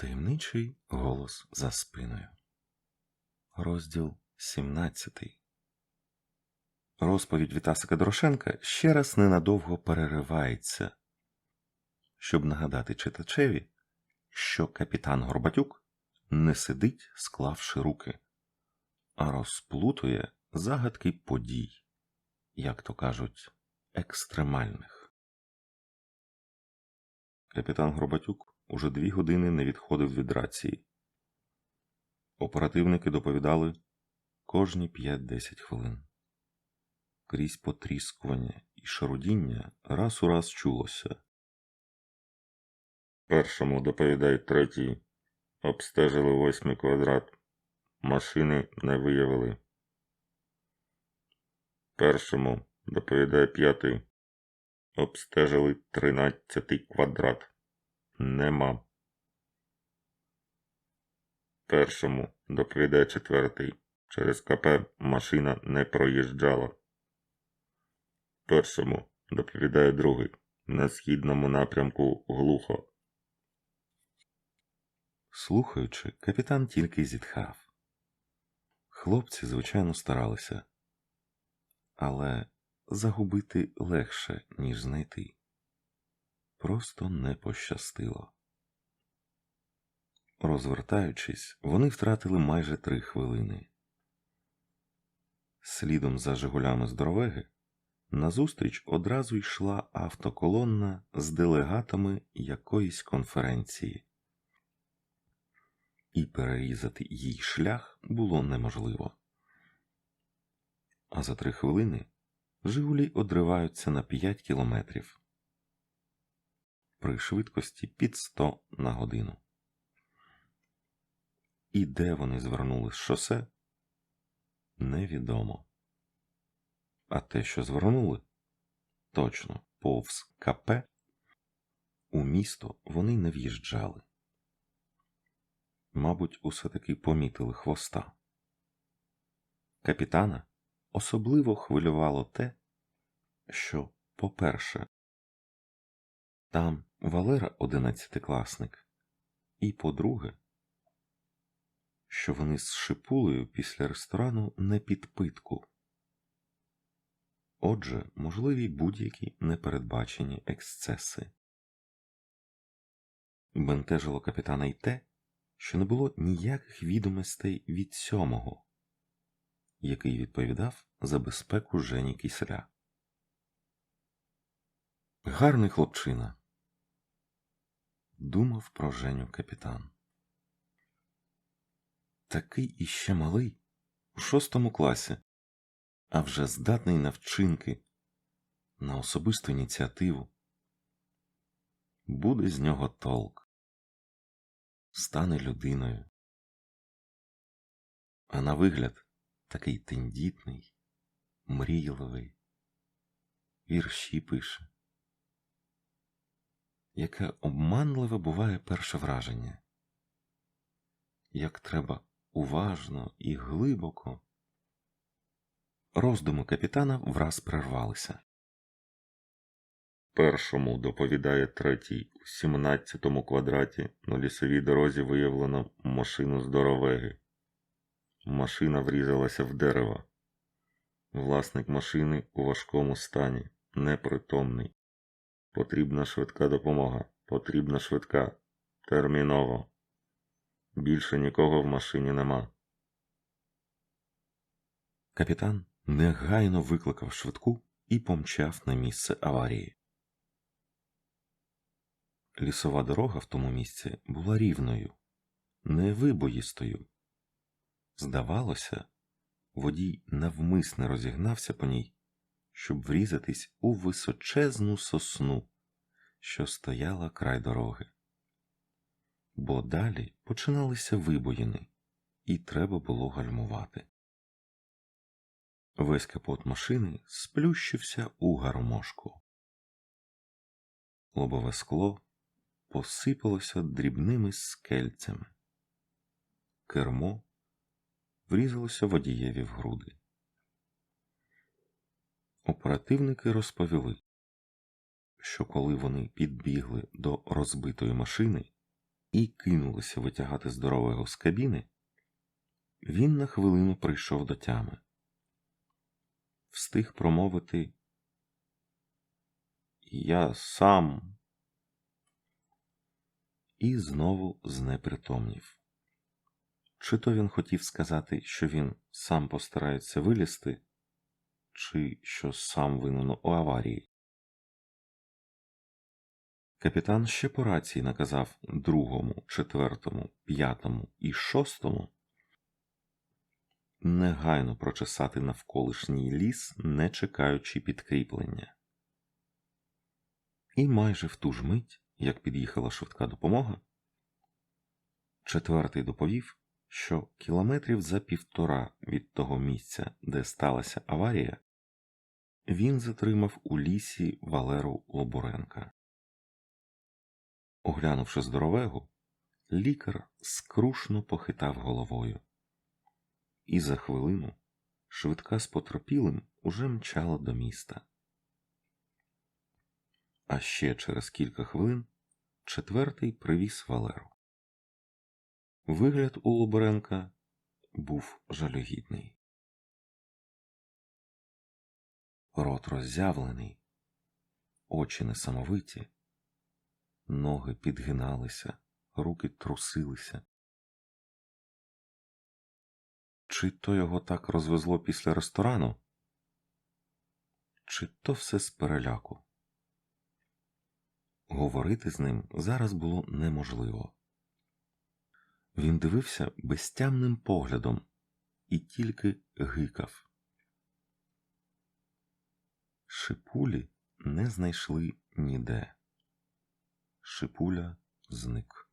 Таємничий голос за спиною. Розділ 17. Розповідь Вітасика Дорошенка ще раз ненадовго переривається, щоб нагадати читачеві, що капітан Горбатюк не сидить, склавши руки, а розплутує загадки подій, як то кажуть, екстремальних. Капітан Горбатюк уже дві години не відходив від рації. Оперативники доповідали кожні 5-10 хвилин. Крізь потріскування і шарудіння раз у раз чулося. Першому доповідає третій. Обстежили восьмий квадрат. Машини не виявили. Першому доповідає п'ятий. Обстежили тринадцятий квадрат. Нема. Першому доповідає четвертий. Через КП машина не проїжджала. Першому доповідає другий. На східному напрямку глухо. Слухаючи, капітан тільки зітхав. Хлопці, звичайно, старалися, але загубити легше, ніж знайти. Просто не пощастило. Розвертаючись, вони втратили майже три хвилини. Слідом за Жигулями здоровеги назустріч одразу йшла автоколонна з делегатами якоїсь конференції і перерізати їй шлях було неможливо. А за три хвилини Жигулі одриваються на 5 кілометрів при швидкості під 100 на годину. І де вони звернули з шосе, невідомо. А те, що звернули, точно повз КП, у місто вони не в'їжджали мабуть, усе таки помітили хвоста. Капітана особливо хвилювало те, що, по-перше, там Валера одинадцятикласник, і по-друге, що вони з шипулею після ресторану не під питку. Отже, можливі будь-які непередбачені ексцеси. Бентежило капітана й те, що не було ніяких відомостей від сьомого, який відповідав за безпеку Жені Кисля. Гарний хлопчина. Думав про Женю капітан. Такий іще малий у шостому класі, а вже здатний на вчинки, на особисту ініціативу. Буде з нього толк стане людиною. А на вигляд такий тендітний, мрійливий, вірші пише. Яке обманливе буває перше враження, як треба уважно і глибоко. Роздуми капітана враз прервалися. Першому доповідає третій. У сімнадцятому квадраті на лісовій дорозі виявлено машину здоровеги. Машина врізалася в дерево. Власник машини у важкому стані, непритомний. Потрібна швидка допомога. Потрібна швидка. Терміново. Більше нікого в машині нема. Капітан негайно викликав швидку і помчав на місце аварії. Лісова дорога в тому місці була рівною, не вибоїстою. Здавалося, водій навмисне розігнався по ній, щоб врізатись у височезну сосну, що стояла край дороги. Бо далі починалися вибоїни, і треба було гальмувати. Весь капот машини сплющився у гармошку. Лобове скло посипалося дрібними скельцями. Кермо врізалося водієві в груди. Оперативники розповіли, що коли вони підбігли до розбитої машини, і кинулися витягати здорового з кабіни, він на хвилину прийшов до тями. Встиг промовити Я сам. І знову знепритомнів. Чи то він хотів сказати, що він сам постарається вилізти, чи що сам винен у аварії. Капітан ще по рації наказав другому, четвертому, п'ятому і шостому негайно прочесати навколишній ліс, не чекаючи підкріплення. І майже в ту ж мить, як під'їхала швидка допомога, четвертий доповів, що кілометрів за півтора від того місця, де сталася аварія, він затримав у лісі Валеру Лобуренка. Оглянувши здоровего, лікар скрушно похитав головою. І за хвилину швидка з потерпілим уже мчала до міста. А ще через кілька хвилин четвертий привіз Валеру. Вигляд у Лоборенка був жалюгідний. Рот роззявлений, очі несамовиті, ноги підгиналися, руки трусилися. Чи то його так розвезло після ресторану, чи то все з переляку. Говорити з ним зараз було неможливо. Він дивився безтямним поглядом і тільки гикав. Шипулі не знайшли ніде. Шипуля зник.